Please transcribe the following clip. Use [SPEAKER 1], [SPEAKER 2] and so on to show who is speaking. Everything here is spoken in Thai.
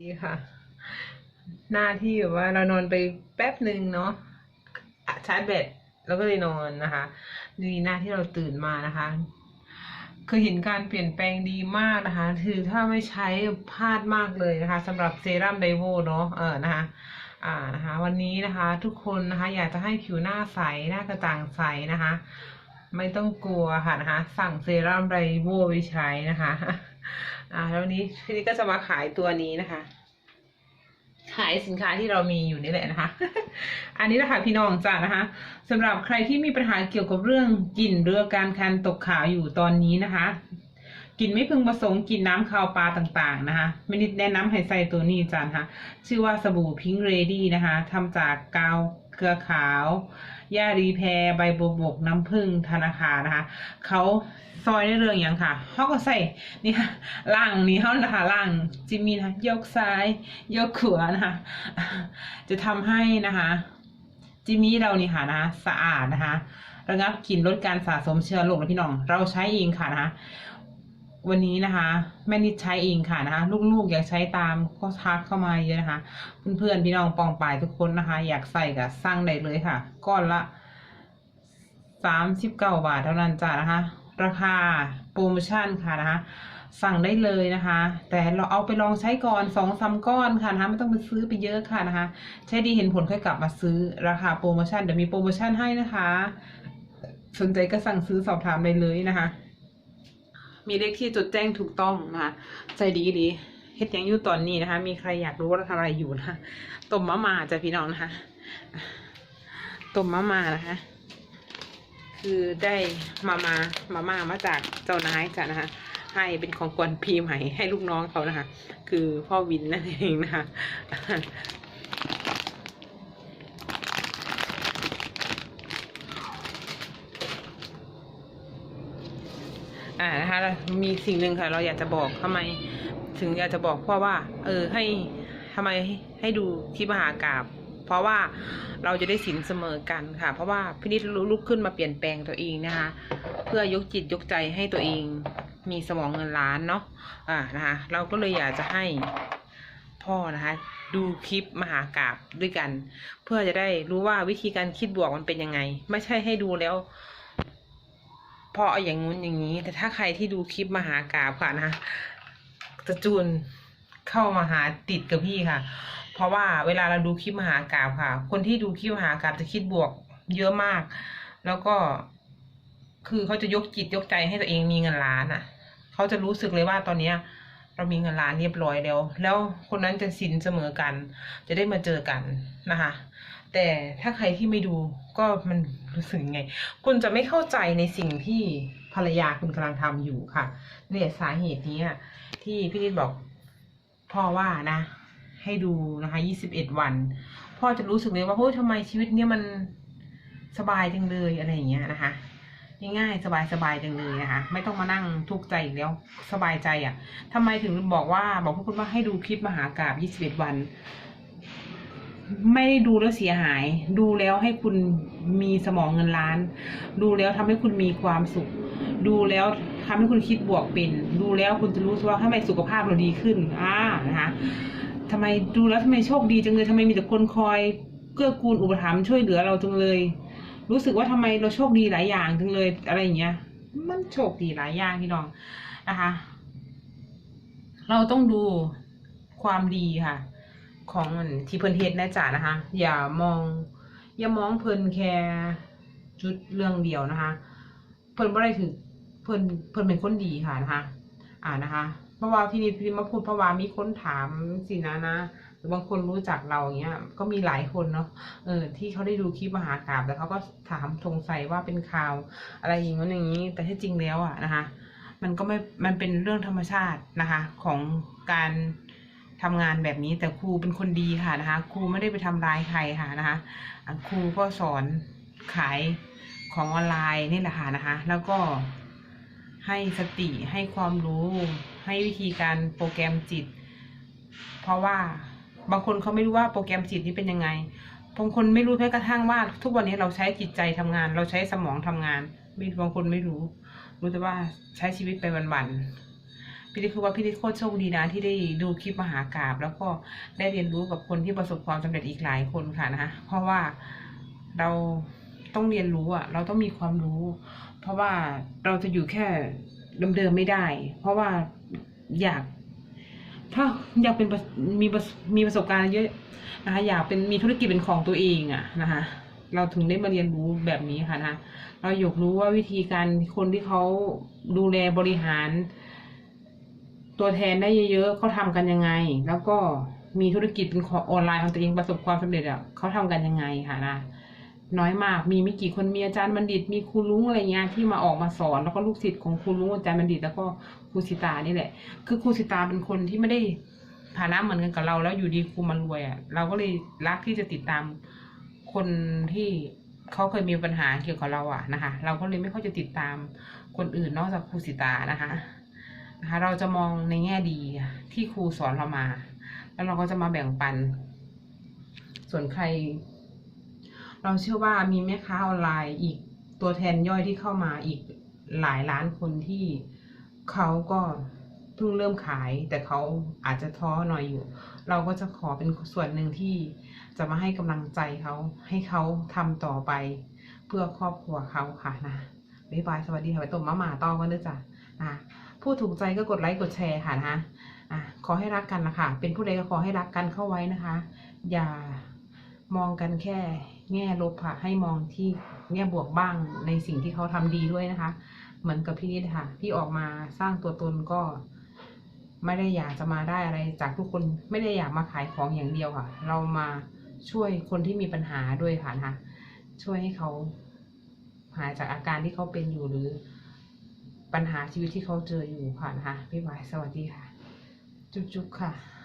[SPEAKER 1] ดีค่ะ หน้าที่แบบว่าเรานอนไปแป๊บหนึ่งเนาะอะชาร์จแบตแล้วก็เลยนอนนะคะดีหน้าที่เราตื่นมานะคะคือเห็นการเปลี่ยนแปลงดีมากนะคะ คือถ้าไม่ใช้พลาดมากเลยนะคะสำหรับเซรั่มไดโวเนาะเออนะคะอ่านะคะวันนี้นะคะ ทุกคนนะคะ อยากจะให้ผิวหน้าใสหน้ากระจ่างใสนะคะ ไม่ต้องกลัวค่ะนะคะ สั่งเซรั่มไดโวไปใช้นะคะ อ่าแล้ววันนี้พี่นิดก็จะมาขายตัวนี้นะคะ ขายสินค้าที่เรามีอยู่นี่แหละนะคะ อันนี้แหละคะพี่น้องจ้านะคะสำหรับใครที่มีปัญหาเกี่ยวกับเรื่องกลิ่นเรือการคันตกขาวอยู่ตอนนี้นะคะกลิ่นไม่พึงประสงค์กลิ่นน้ำคาวปลาต่างๆนะคะไม่นิดแนะนำให้ใส่ตัวนี้จ้านะคะชื่อว่าสบู่พิงเรดี้นะคะทำจากกาว เกลือขาวย่ารีแพรใบบัวบกน้ำผึ้งธนาคารนะคะเขาซอยในเรื่องอย่างค่ะเขาก็ใส่นี่ค่ะล่างนี้เขานะคะล่างจิมมี่นะคะยกซ้ายยกขวานะคะจะทำให้นะคะจิมมี่เรานี่ค่ะนะคะสะอาดนะคะระงับกลิ่นลดการสะสมเชื้อโรคนะพี่น้อง เราใช้เองค่ะนะคะ วันนี้นะคะแม่นิดใช้เองค่ะนะคะลูกๆอยากใช้ตามก็ทักเข้ามาเยอะนะคะเพื่อนๆพี่น้องปองปายทุกคนนะคะ อยากใส่กับสั่งได้เลยค่ะ ก้อนละสามสิบเก้าบาทเท่านั้นจ้ะนะคะ ราคาโปรโมชั่นค่ะนะคะ สั่งได้เลยนะคะ แต่เราเอาไปลองใช้ก่อนสองสามก้อนค่ะนะคะไม่ต้องไปซื้อไปเยอะค่ะนะคะ ใช้ดีเห็นผลค่อยกลับมาซื้อราคาโปรโมชั่นเดี๋ยวมีโปรโมชั่นให้นะคะ สนใจก็สั่งซื้อสอบถามได้เลยนะคะ มีเลขที่จดแจ้งถูกต้องนะคะใจดีดีเฮ็ดยังอยู่ตอนนี้นะคะ มีใครอยากรู้ว่าทำอะไรอยู่นะคะต้มมะม่าจ้ะพี่น้องนะคะต้มมะม่านะคะ คือได้มามามาม่ามาจากเจ้านายจ้ะนะคะให้เป็นของกวนปีใหม่ให้ลูกน้องเขานะคะ คือพ่อวินนั่นเองนะคะ อ่านะคะมีสิ่งหนึ่งค่ะ เราอยากจะบอกทำไม ถึงอยากจะบอกพ่อว่า เออให้ทำไมให้ดูคลิปมหากราบเพราะว่าเราจะได้สินเสมอกันค่ะ เพราะว่าพี่นิดลุกขึ้นมาเปลี่ยนแปลงตัวเองนะคะ เพื่อยกจิตยกใจให้ตัวเองมีสมองเงินล้านเนาะอ่านะคะ เราก็เลยอยากจะให้พ่อนะคะ ดูคลิปมหากราบด้วยกัน เพื่อจะได้รู้ว่าวิธีการคิดบวกมันเป็นยังไง ไม่ใช่ให้ดูแล้ว พอเอาอย่างงู้นอย่างนี้ แต่ถ้าใครที่ดูคลิปมหากราบค่ะนะคะจะจูนเข้ามาหาติดกับพี่ค่ะ เพราะว่าเวลาเราดูคลิปมหากราบค่ะ คนที่ดูคลิปมหากราบจะคิดบวกเยอะมาก แล้วก็ คือเขาจะยกจิตยกใจให้ตัวเองมีเงินล้านอะ เขาจะรู้สึกเลยว่าตอนเนี้ย เรามีเงินล้านเรียบร้อยแล้ว แล้วคนนั้นจะสินเสมอกัน จะได้มาเจอกันนะคะ แต่ถ้าใครที่ไม่ดูก็มันรู้สึกไง คุณจะไม่เข้าใจในสิ่งที่ภรรยาคุณกำลังทำอยู่ค่ะ เนี่ยสาเหตุนี้ที่พี่นิดบอกพ่อว่านะ ให้ดูนะคะยี่สิบเอ็ดวัน พ่อจะรู้สึกเลยว่าเฮ้ยทำไมชีวิตเนี้ยมันสบายจังเลยอะไรอย่างเงี้ยนะคะง่ายๆสบายๆจังเลยนะคะไม่ต้องมานั่งทุกข์ใจอีกแล้วสบายใจอะทำไมถึงบอกว่า บอกพวกคุณว่าให้ดูคลิปมหากราบยี่สิบเอ็ดวัน ไม่ได้ดูแล้วเสียหาย ดูแล้วให้คุณมีสมองเงินล้าน ดูแล้วทำให้คุณมีความสุข ดูแล้วทำให้คุณคิดบวกเป็น ดูแล้วคุณจะรู้สึกว่าทำไมสุขภาพเราดีขึ้นอ่านะคะทำไมดูแล้วทำไมโชคดีจังเลยทำไมมีแต่คนคอยเกื้อกูลอุปถัมภ์ช่วยเหลือเราจังเลย รู้สึกว่าทำไมเราโชคดีหลายอย่างจังเลยอะไรอย่างเงี้ย มันโชคดีหลายอย่างพี่น้องนะคะ เราต้องดูความดีค่ะ ของมันที่เพิ่นเฮ็ดแน่จ่านะคะ อย่ามอง อย่ามองเพิ่นแค่จุดเรื่องเดียวนะคะ เพิ่นบ่ได้ถือเพิ่นเพิ่นเป็นคนดีค่ะนะคะ อ่านะคะเพราะว่าที่นี่พี่มาพูดเพราะว่ามีคนถามสินะนะหรือบางคนรู้จักเราอย่างเงี้ย ก็มีหลายคนเนาะเออ ที่เขาได้ดูคลิปมหากราบแล้วเขาก็ถามสงสัยว่าเป็นข่าว อะไรอย่างงี้นอย่างนี้ แต่ที่จริงแล้วอะนะคะ มันก็ไม่มันเป็นเรื่องธรรมชาตินะคะ ของการ ทำงานแบบนี้แต่ครูเป็นคนดีค่ะนะคะ ครูไม่ได้ไปทำร้ายใครค่ะนะคะ ครูก็สอนขายของออนไลน์นี่แหละค่ะนะคะ แล้วก็ให้สติให้ความรู้ ให้วิธีการโปรแกรมจิต เพราะว่าบางคนเขาไม่รู้ว่าโปรแกรมจิตนี้เป็นยังไงบางคนไม่รู้แม้กระทั่งว่า ทุกวันนี้เราใช้จิตใจทำงาน เราใช้สมองทำงานบางคนไม่รู้ รู้แต่ว่าใช้ชีวิตไปวันๆ พี่ลิศคือว่าพี่ลิศโคตรโชคดีนะที่ได้ดูคลิปมหากราบ แล้วก็ได้เรียนรู้กับคนที่ประสบความสำเร็จอีกหลายคนค่ะนะคะเพราะว่าเราต้องเรียนรู้อะเราต้องมีความรู้ เพราะว่าเราจะอยู่แค่เดิมๆไม่ได้ เพราะว่าอยากถ้าอยากเป็นมีมีประสบการณ์เยอะนะคะอยากเป็นมีธุรกิจเป็นของตัวเองอะนะคะเราถึงได้มาเรียนรู้แบบนี้ค่ะนะคะเราอยากรู้ว่าวิธีการคนที่เขาดูแลบริหาร ตัวแทนได้เยอะๆเขาทำกันยังไง แล้วก็มีธุรกิจเป็นของออนไลน์ของตัวเองประสบความสำเร็จอะเขาทำกันยังไงค่ะนะน้อยมากมีไม่กี่คนมีอาจารย์บัณฑิต มีครูลุงอะไรเงี้ยที่มาออกมาสอน แล้วก็ลูกศิษย์ของครูลุงอาจารย์บัณฑิต แล้วก็ครูสิตานี่แหละ คือครูสิตาเป็นคนที่ไม่ได้ฐานะเหมือนกันกับเรา แล้วอยู่ดีครูมารวยอะเราก็เลยรักที่จะติดตามคนที่เขาเคยมีปัญหาเกี่ยวกับเราอะนะคะ เราก็เลยไม่ค่อยจะติดตามคนอื่นนอกจากครูสิตานะคะ นะคะเราจะมองในแง่ดีที่ครูสอนเรามา แล้วเราก็จะมาแบ่งปัน ส่วนใคร เราเชื่อว่ามีแม่ค้าออนไลน์อีกตัวแทนย่อยที่เข้ามาอีกหลายล้านคนที่เขาก็เพิ่งเริ่มขาย แต่เขาอาจจะท้อหน่อยอยู่ เราก็จะขอเป็นส่วนหนึ่งที่จะมาให้กำลังใจเขาให้เขาทำต่อไป เพื่อครอบครัวเขาค่ะนะบ๊ายบายสวัสดีค่ะไปต้มมะหม่าต้อกันด้วยจ้ะอะ ผู้ถูกใจก็กดไลค์กดแชร์ค่ะนะคะอะขอให้รักกันนะคะ เป็นผู้ใดก็ขอให้รักกันเข้าไว้นะคะ อย่ามองกันแค่แง่ลบค่ะ ให้มองที่แง่บวกบ้างในสิ่งที่เขาทำดีด้วยนะคะ เหมือนกับพี่นิดค่ะ ที่ออกมาสร้างตัวตนก็ ไม่ได้อยากจะมาได้อะไรจากทุกคนไม่ได้อยากมาขายของอย่างเดียวค่ะ เรามาช่วยคนที่มีปัญหาด้วยค่ะนะคะช่วยให้เขาหายจากอาการที่เขาเป็นอยู่หรือ ปัญหาชีวิตที่เขาเจออยู่ค่ะนะคะพี่บายสวัสดีค่ะ จุ๊บๆค่ะ